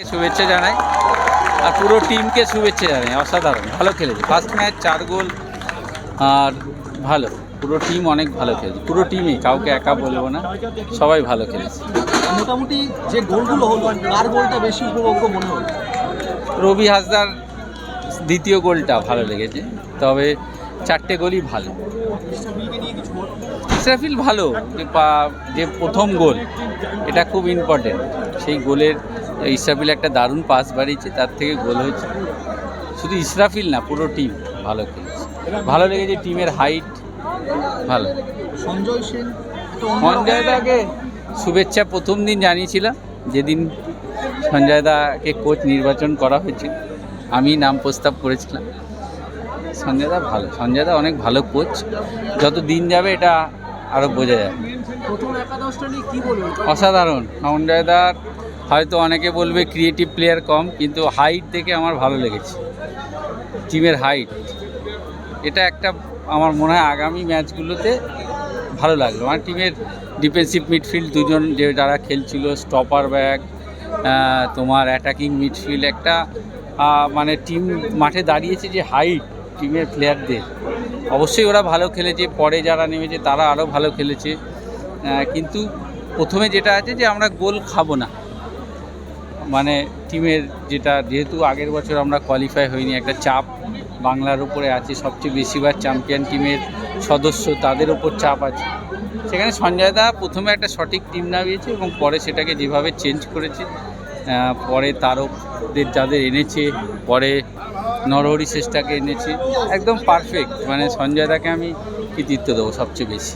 শুভেচ্ছা জানাই আর পুরো টিমকে শুভেচ্ছা জানাই অসাধারণ ভালো খেলেছে। ফার্স্ট ম্যাচ চার গোল আর ভালো পুরো টিম অনেক ভালো খেলেছে। পুরো টিমই কাউকে একা বলব না সবাই ভালো খেলেছে। মোটামুটি যে গোলগুলো হলো কার গোলটা বেশি উপভোগ্য মনে হলো রবি হাসদার দ্বিতীয় গোলটা ভালো লেগেছে তবে চারটে গোলই ভালো। ইসরাফিল ভালো যে পা- যে প্রথম গোল এটা খুব ইম্পর্টেন্ট সেই গোলের ইসরাফিল একটা দারুণ পাস বাড়িয়েছে তার থেকে গোল হয়েছে। শুধু ইসরাফিল না পুরো টিম ভালো খেলেছে। ভালো লেগেছে টিমের হাইট ভালো। সঞ্জয় সেন সঞ্জয়দাকে শুভেচ্ছা প্রথম দিন জানিয়েছিলাম যেদিন সঞ্জয়দাকে কোচ নির্বাচন করা হয়েছিল আমি নাম প্রস্তাব করেছিলাম। সঞ্জয়দা ভালো সঞ্জয়দা অনেক ভালো কোচ যত দিন যাবে এটা আরও বোঝা বলবেন অসাধারণ। সঞ্জয়দার হয়তো অনেকে বলবে ক্রিয়েটিভ প্লেয়ার কম, কিন্তু হাইট দেখে আমার ভালো লেগেছে। টিমের হাইট এটা একটা আমার মনে হয় আগামী ম্যাচগুলোতে ভালো লাগল। আমার টিমের ডিফেন্সিভ মিডফিল্ড দুজন যে যারা খেলছিল স্টপার ব্যাক তোমার অ্যাটাকিং মিডফিল্ড একটা মানে টিম মাঠে দাঁড়িয়েছে যে হাইট টিমের প্লেয়ারদের অবশ্যই ওরা ভালো খেলেছে, পরে যারা নেমেছে তারা আরও ভালো খেলেছে। কিন্তু প্রথমে যেটা আছে যে আমরা গোল খাব না। মানে টিমের যেটা, যেহেতু আগের বছর আমরা কোয়ালিফাই হইনি, একটা চাপ বাংলার উপরে আছে, সবচেয়ে বেশিবার চ্যাম্পিয়ন টিমের সদস্য তাদের ওপর চাপ আছে। সেখানে সঞ্জয় দা প্রথমে একটা সঠিক টিম নামিয়েছে এবং পরে সেটাকে যেভাবে চেঞ্জ করেছে পরে তারকদের যাদের এনেছে, পরে নরহরি শেষটাকে এনেছে, একদম পারফেক্ট মানে সঞ্জয় দাকে আমি কৃতিত্ব দেবো সবচেয়ে বেশি।